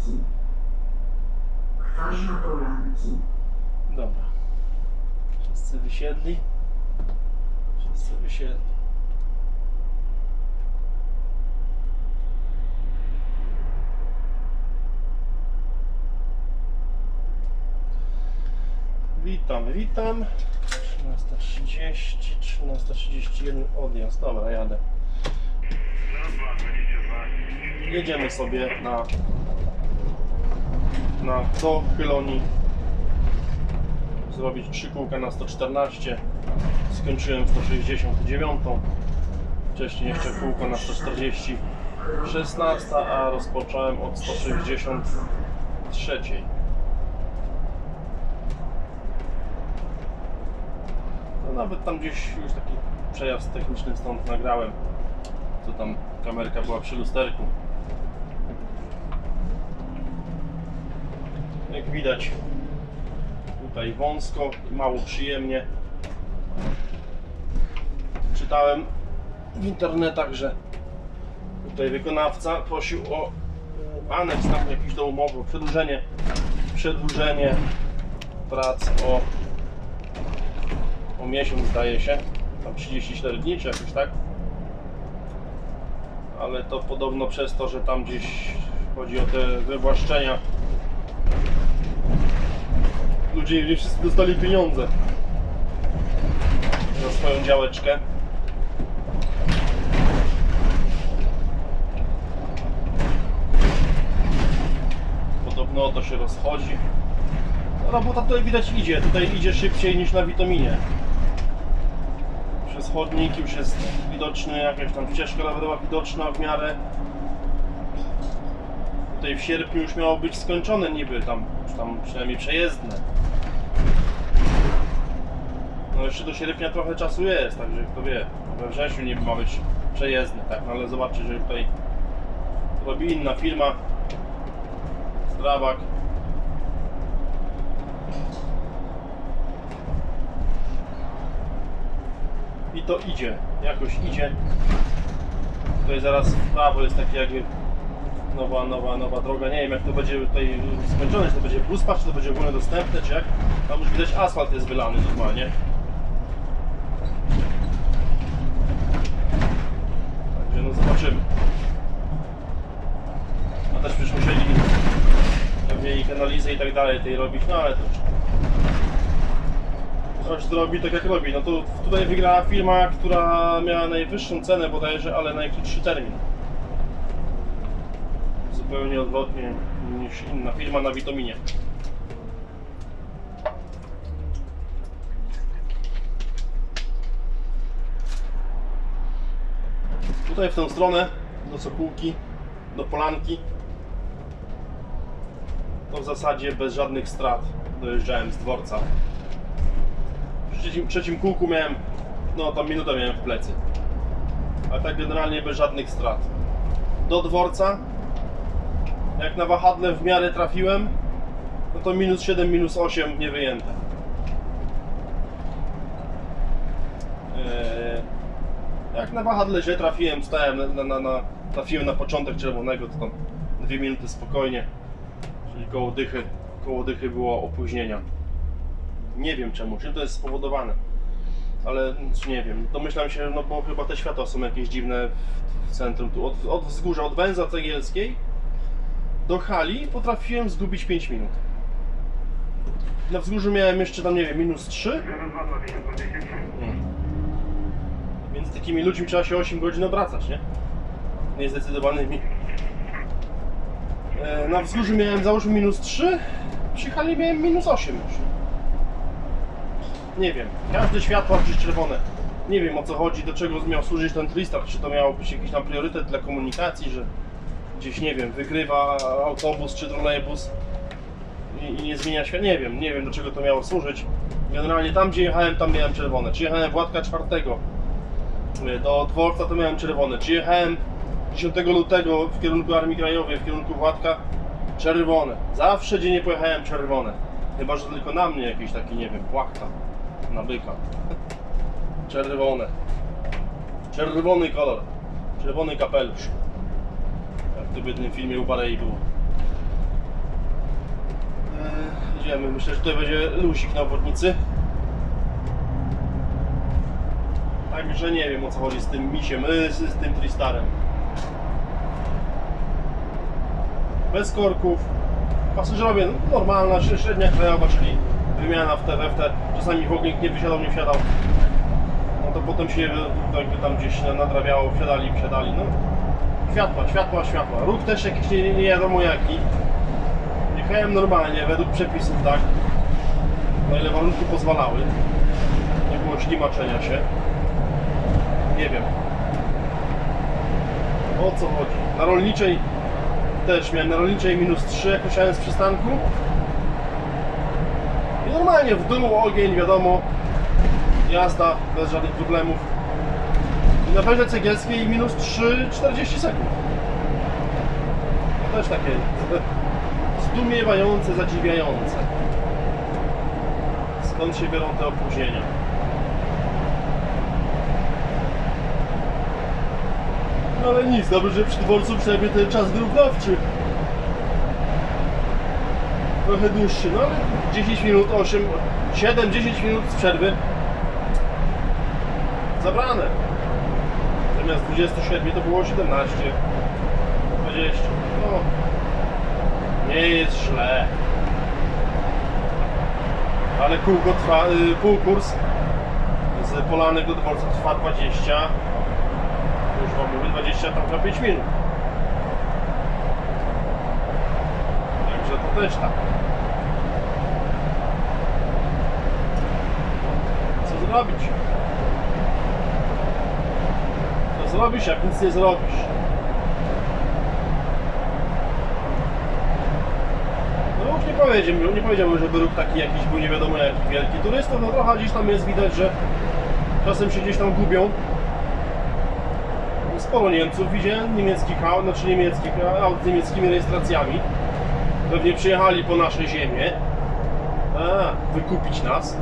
polanki. Twarz na polanki. Dobra. Wszyscy wysiedli. Wszyscy wysiedli. Witam, witam. 13.30, 13.31 odjazd. Dobra, jadę. Jedziemy sobie na na do Chyloni zrobić 3 kółka na 114 skończyłem 169 wcześniej jeszcze kółko na 140 16 a rozpocząłem od 163 no nawet tam gdzieś już taki przejazd techniczny stąd nagrałem. Co tam kamerka była przy lusterku widać tutaj wąsko i mało przyjemnie. Czytałem w internetach, że tutaj wykonawca prosił o e, aneks tam jakiś do umowy, przedłużenie przedłużenie prac o o miesiąc zdaje się tam 34 dni czy jakoś tak. Ale to podobno przez to, że tam gdzieś chodzi o te wywłaszczenia ludzie nie wszyscy dostali pieniądze za swoją działeczkę. Podobno to się rozchodzi. No, Robota tutaj widać idzie, tutaj idzie szybciej niż na witaminie. Przez chodnik już jest widoczny, jakaś tam ścieżka rowerowa widoczna w miarę. Tutaj w sierpniu już miało być skończone niby tam, tam przynajmniej przejezdne. No jeszcze do sierpnia trochę czasu jest, także kto wie, we wrześniu niby ma być przejezdne, tak, no ale zobaczcie, że tutaj robi inna firma, Strawak. I to idzie, jakoś idzie. Tutaj zaraz w prawo jest takie jakby nowa, nowa, nowa droga. Nie wiem jak to będzie tutaj skończone, czy to będzie buspa, czy to będzie ogólnie dostępne, czy jak. Tam już widać asfalt jest wylany normalnie. Także no zobaczymy. A też przecież musieli pewnie i kanalizę i tak dalej tej robić, no ale to już każdy robi tak jak robi. No to tutaj wygrała firma, która miała najwyższą cenę bodajże, ale najkrótszy termin. Zupełnie odwrotnie niż inna firma na Witaminie. Tutaj w tę stronę, do Sokółki, do Polanki, to w zasadzie bez żadnych strat dojeżdżałem z dworca. W trzecim, trzecim kółku miałem, no tam minutę miałem w plecy. Ale tak generalnie bez żadnych strat. Do dworca, jak na wahadle w miarę trafiłem, no to minus 7, minus 8 nie wyjęte. Eee, jak na wahadle źle trafiłem, stałem na, na, na, trafiłem na początek czerwonego, to tam dwie minuty spokojnie. Czyli koło dychy, koło dychy było opóźnienia. Nie wiem czemu, czym to jest spowodowane. Ale nie wiem. Domyślam się, no bo chyba te światła są jakieś dziwne w, w centrum. Tu od, od wzgórza, od węza cegielskiej do hali potrafiłem zgubić 5 minut. Na wzgórzu miałem jeszcze tam, nie wiem, minus 3. Mm. Więc takimi ludźmi trzeba się 8 godzin obracać, nie? Niezdecydowanymi. E, Na wzgórzu miałem załóżmy minus 3, przy hali miałem minus 8 już. Nie wiem, każde światło gdzieś czerwone. Nie wiem o co chodzi, do czego miał służyć ten tristar, czy to miał być jakiś tam priorytet dla komunikacji, że gdzieś, nie wiem, wygrywa autobus czy trolejbus i, i nie zmienia świat. Nie wiem, nie wiem do czego to miało służyć. Generalnie tam gdzie jechałem, tam miałem czerwone. Czy jechałem Władka czwartego do dworca, to miałem czerwone. Czy jechałem 10 lutego w kierunku Armii Krajowej, w kierunku Władka, czerwone. Zawsze gdzie nie pojechałem czerwone. Chyba, że tylko na mnie jakiś taki, nie wiem, płachta na byka. Czerwone. Czerwony kolor. Czerwony kapelusz. To w jednym filmie u Barei było. Yy, Idziemy, myślę, że tutaj będzie lusik na obwodnicy. Także nie wiem o co chodzi z tym misiem, yy, z, z tym Tristarem. Bez korków. Pasażerowie no, normalna, śre- średnia krajowa, czyli wymiana w te, w te. Czasami w ogóle nikt nie wysiadał, nie wsiadał. No to potem się jakby tam gdzieś na- nadrabiało, wsiadali, wsiadali. No. Światła, światła, światła. Ruch też jakiś nie, nie, wiadomo jaki. Jechałem normalnie, według przepisów, tak. Na ile warunki pozwalały. Nie było ślimaczenia się. Nie wiem. O co chodzi? Na rolniczej też miałem na rolniczej minus 3 jak musiałem z przystanku. I normalnie w dół ogień, wiadomo. Jazda bez żadnych problemów. Na węże cegielskiej minus 3, 40 sekund. Też takie zdumiewające, zadziwiające. Skąd się biorą te opóźnienia? No ale nic, dobrze, że przy dworcu przynajmniej ten czas wyrównawczy. Trochę dłuższy, no ale 10 minut, 8, 7-10 minut z przerwy zabrane. Zamiast 27 to było 17, 20. No, nie jest źle. Ale kółko trwa, y, półkurs z Polanek do dworca trwa 20 już wam mówię, 20 tam na 5 minut. Także to też tak. Co zrobić? Zrobisz, jak nic nie zrobisz? No już nie powiedziałbym, nie powiedziałbym, żeby ruch taki jakiś był nie wiadomo jaki wielki. Turystów no trochę gdzieś tam jest widać, że czasem się gdzieś tam gubią sporo Niemców widziałem, niemieckich aut, znaczy niemieckich aut z niemieckimi rejestracjami. Pewnie przyjechali po nasze ziemię. A, wykupić nas.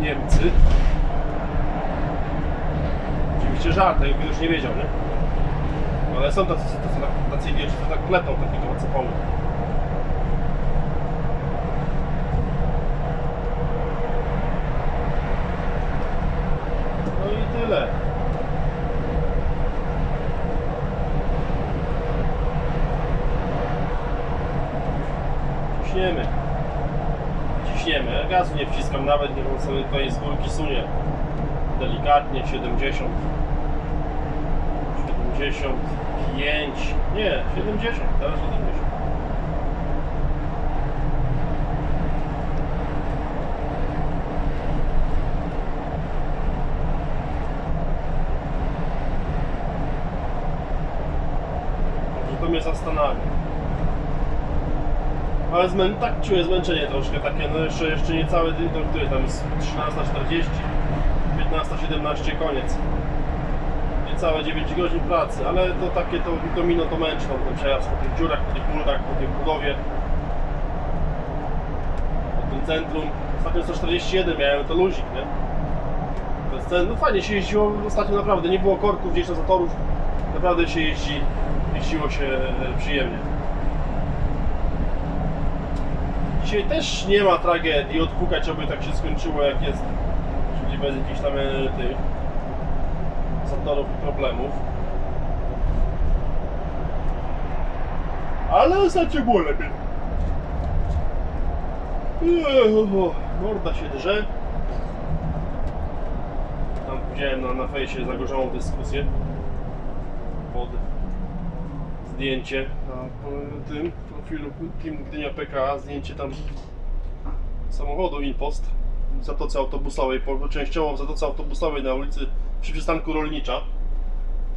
Niemcy. Oczywiście żart, jakby już nie wiedział, nie? Ale są tacy, tacy, tacy co tak pletą takiego oceponu. No i tyle. Ciśniemy. Ciśniemy. Gazu nie wciskam nawet, niech on sobie z górki sunie. Delikatnie, 70. 75. Nie, 70. Teraz 70. Także to mnie zastanawia. Ale zmę... tak czuję zmęczenie troszkę takie, no jeszcze, jeszcze niecałe, no, który tam jest 13.40, 15.17 koniec. Niecałe 9 godzin pracy, ale to takie to witamino to męczy, ten przejazd po tych dziurach, po tych murach, po tej budowie. Po tym centrum. Ostatnio 141 miałem, to luzik, nie? Jest ten, no fajnie się jeździło, ostatnio naprawdę nie było korków gdzieś na zatorów. Naprawdę się jeździ, jeździło się e, przyjemnie. Dzisiaj też nie ma tragedii, odpukać, aby tak się skończyło jak jest. Bez jakichś tam e, tych zatorów i problemów. Ale ostatnio było lepiej. O, Morda się drze. Tam widziałem na, na fejsie zagorzałą dyskusję pod zdjęcie na tym profilu Team Gdynia PKA, zdjęcie tam samochodu Inpost zatoce autobusowej, po- częściowo w zatoce autobusowej na ulicy przy przystanku Rolnicza,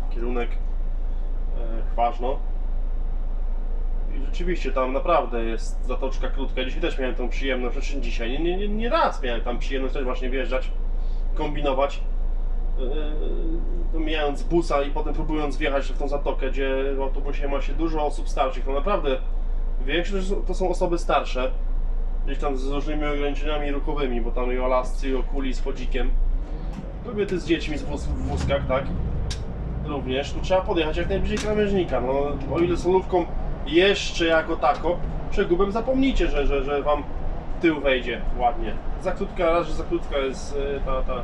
kierunek e, Chważno. I rzeczywiście tam naprawdę jest zatoczka krótka. Dzisiaj też miałem tą przyjemność, znaczy dzisiaj, nie, nie, nie, nie raz miałem tam przyjemność też właśnie wjeżdżać, kombinować. Yy, mijając busa i potem próbując wjechać w tą zatokę, gdzie w autobusie ma się dużo osób starszych, no naprawdę większość to są osoby starsze, gdzieś tam z różnymi ograniczeniami ruchowymi, bo tam i o lasce, i o kuli z chodzikiem. Kobiety z dziećmi z w wózkach, tak? Również. Tu trzeba podjechać jak najbliżej krawężnika. No, o ile solówką jeszcze jako tako, przegubem zapomnicie, że, że, że wam tył wejdzie ładnie. Za krótka, raz, że za krótka jest y, ta, ta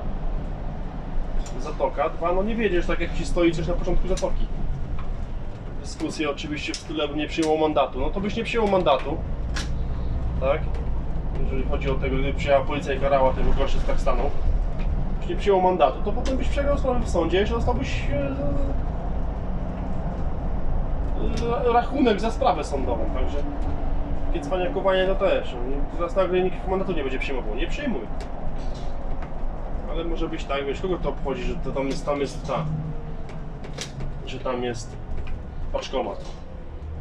zatoka, dwa, no nie wiedziesz tak jak ci stoi coś na początku zatoki. Dyskusje oczywiście w stylu, nie przyjął mandatu. No to byś nie przyjął mandatu, tak? Jeżeli chodzi o tego, gdyby przyjechała policja i karała tego gościa z tak stanął. Byś nie przyjął mandatu, to potem byś przegrał sprawę w sądzie, jeszcze dostałbyś e, e, rachunek za sprawę sądową, także takie cwaniakowanie to też. No, Teraz nagle nikt mandatu nie będzie przyjmował, nie przyjmuj. Ale może być tak, wiesz, kogo to obchodzi, że to tam jest, tam jest ta, że tam jest paczkomat.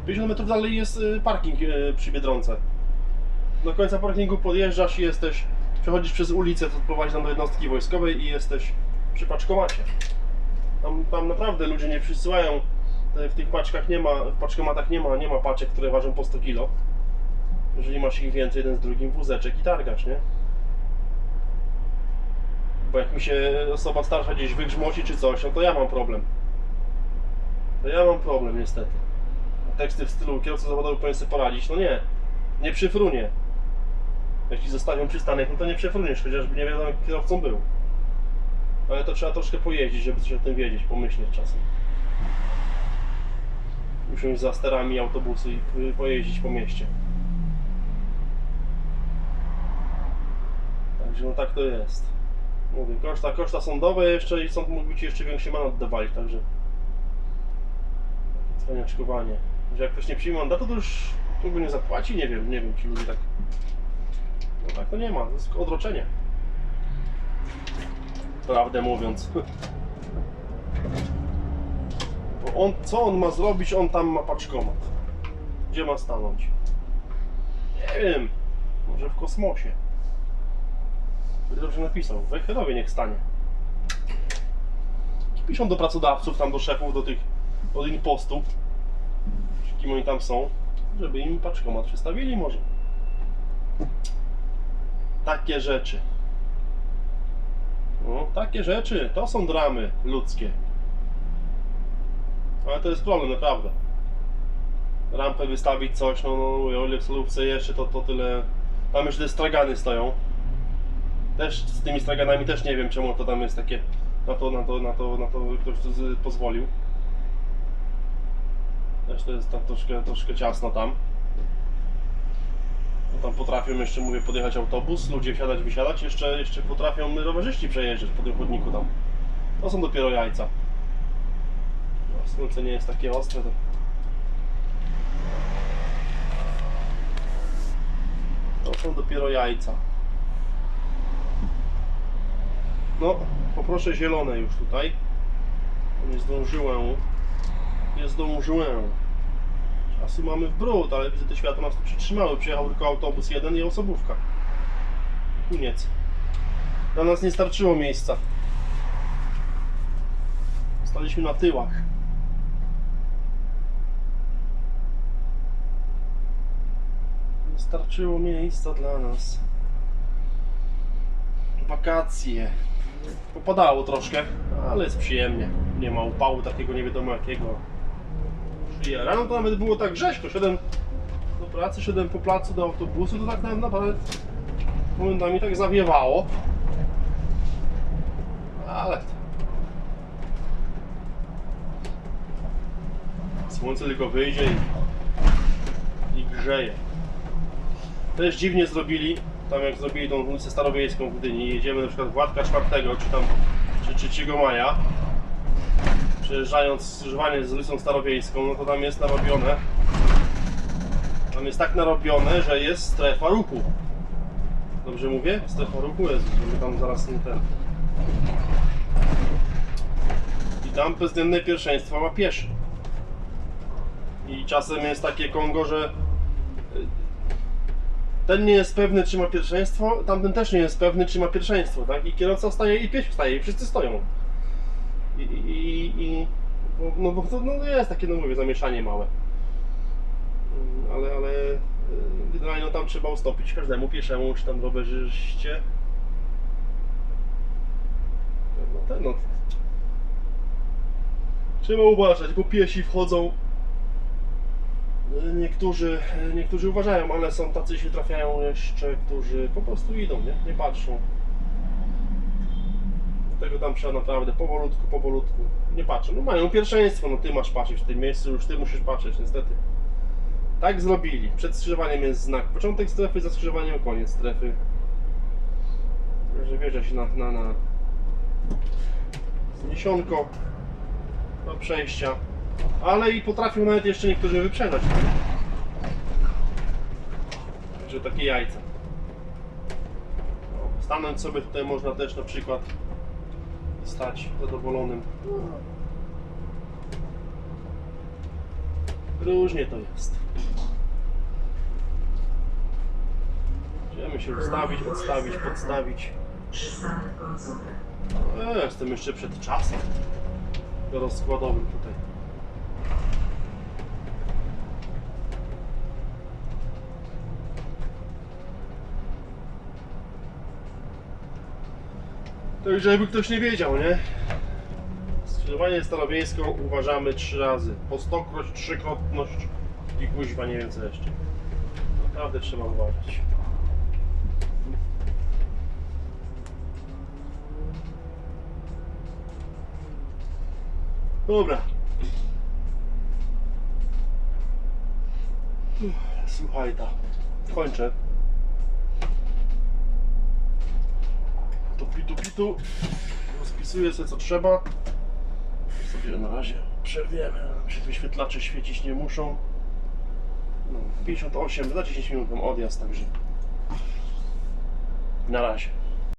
50 metrów dalej jest y, parking y, przy Biedronce. Do końca parkingu podjeżdżasz i jesteś, przechodzisz przez ulicę, to prowadzi tam do jednostki wojskowej i jesteś przy paczkomacie. Tam, tam naprawdę ludzie nie przysyłają, te- w tych paczkach nie ma, w paczkomatach nie ma, nie ma paczek, które ważą po 100 kg. Jeżeli masz ich więcej, jeden z drugim wózeczek i targasz, nie? Bo jak mi się osoba starsza gdzieś wygrzmoci czy coś, no to ja mam problem. To ja mam problem niestety. Teksty w stylu kierowca zawodowy powinien sobie poradzić, no nie. Nie przyfrunie. Jak ci zostawią przystanek, no to nie przefruniesz, chociażby nie wiadomo jak kierowcą był. Ale to trzeba troszkę pojeździć, żeby coś o tym wiedzieć, pomyśleć czasem. Usiąść za sterami autobusu i pojeździć po mieście. Także no tak to jest. Mówię, koszta, koszta sądowe jeszcze i sąd mógłby ci jeszcze większy mandat dawali, także cwaniaczkowanie. Że jak ktoś nie przyjmie mandatu, to już nie zapłaci, nie wiem, nie wiem, ci ludzie tak... No tak to nie ma, to jest odroczenie. Prawdę mówiąc. Bo on, co on ma zrobić, on tam ma paczkomat. Gdzie ma stanąć? Nie wiem, może w kosmosie. By dobrze napisał. W Echerowie niech stanie. Piszą do pracodawców, tam do szefów, do tych, od impostów, kim oni tam są, żeby im paczkomat przystawili może. Takie rzeczy. No, takie rzeczy, to są dramy ludzkie. Ale to jest problem, naprawdę. Rampę wystawić coś, no, no mówię, ile w solówce jeszcze, to, to tyle. Tam jeszcze te stragany stoją. Też z tymi straganami też nie wiem czemu to tam jest takie na to, na to, na to, na to ktoś pozwolił. Też to jest tam troszkę, troszkę ciasno tam. No tam potrafią jeszcze, mówię, podjechać autobus, ludzie wsiadać, wysiadać, jeszcze, jeszcze potrafią rowerzyści przejeżdżać po tym chodniku tam. To są dopiero jajca. No, słońce nie jest takie ostre, to... To są dopiero jajca. No, poproszę zielone już tutaj. Nie zdążyłem. Nie zdążyłem. Czasu mamy w brud, ale widzę, te światła nas tu przytrzymały. Przyjechał tylko autobus jeden i osobówka. Koniec. Dla nas nie starczyło miejsca. Staliśmy na tyłach. Nie starczyło miejsca dla nas. Wakacje. Popadało troszkę, ale jest przyjemnie. Nie ma upału takiego nie wiadomo jakiego. Rano to nawet było tak rzeźko. Szedłem do pracy, szedłem po placu do autobusu, to tak nam naprawdę momentami tak zawiewało. Ale słońce tylko wyjdzie i, i grzeje. Też dziwnie zrobili, tam jak zrobili tą ulicę Starowiejską w Gdyni, jedziemy na przykład Władka 4 czy tam czy 3 maja, przejeżdżając skrzyżowanie z ulicą Starowiejską, no to tam jest narobione, tam jest tak narobione, że jest strefa ruchu. Dobrze mówię? Strefa ruchu jest, żeby tam zaraz nie ten... I tam bezwzględne pierwszeństwo ma pieszy. I czasem jest takie Kongo, że ten nie jest pewny, czy ma pierwszeństwo, tamten też nie jest pewny, czy ma pierwszeństwo, tak? I kierowca staje i pies staje i wszyscy stoją. I, i, i, no bo to no jest takie, no mówię, zamieszanie małe. Mm, Ale, ale y, generalnie no, tam trzeba ustopić każdemu pieszemu, czy tam rowerzyście. No ten no. Trzeba uważać, bo piesi wchodzą Niektórzy, niektórzy uważają, ale są tacy się trafiają jeszcze, którzy po prostu idą, nie, nie patrzą. Dlatego tam trzeba naprawdę powolutku, powolutku. Nie patrzą. No mają pierwszeństwo, no ty masz patrzeć w tym miejscu, już ty musisz patrzeć, niestety. Tak zrobili. Przed skrzyżowaniem jest znak. Początek strefy, za skrzyżowaniem koniec strefy. Że wjeżdża się na, na, na zniesionko do przejścia. Ale i potrafią nawet jeszcze niektórzy wyprzedzać. Że takie jajca. No, Stanąć sobie tutaj można też na przykład stać zadowolonym. Różnie to jest. Możemy się ustawić, odstawić, podstawić. No, jestem jeszcze przed czasem rozkładowym tutaj. Tak, żeby ktoś nie wiedział, nie? Skrzyżowanie stanowisko uważamy trzy razy. Po stokroć, trzykrotność i kuźwa nie wiem co jeszcze. Naprawdę trzeba uważać. Dobra. Słuchaj ta. Kończę. Pitu pitu. Rozpisuję sobie co trzeba. Sobie na razie przerwiemy. Się wyświetlacze świecić nie muszą. No, 58, za 10 minut mam odjazd, także na razie.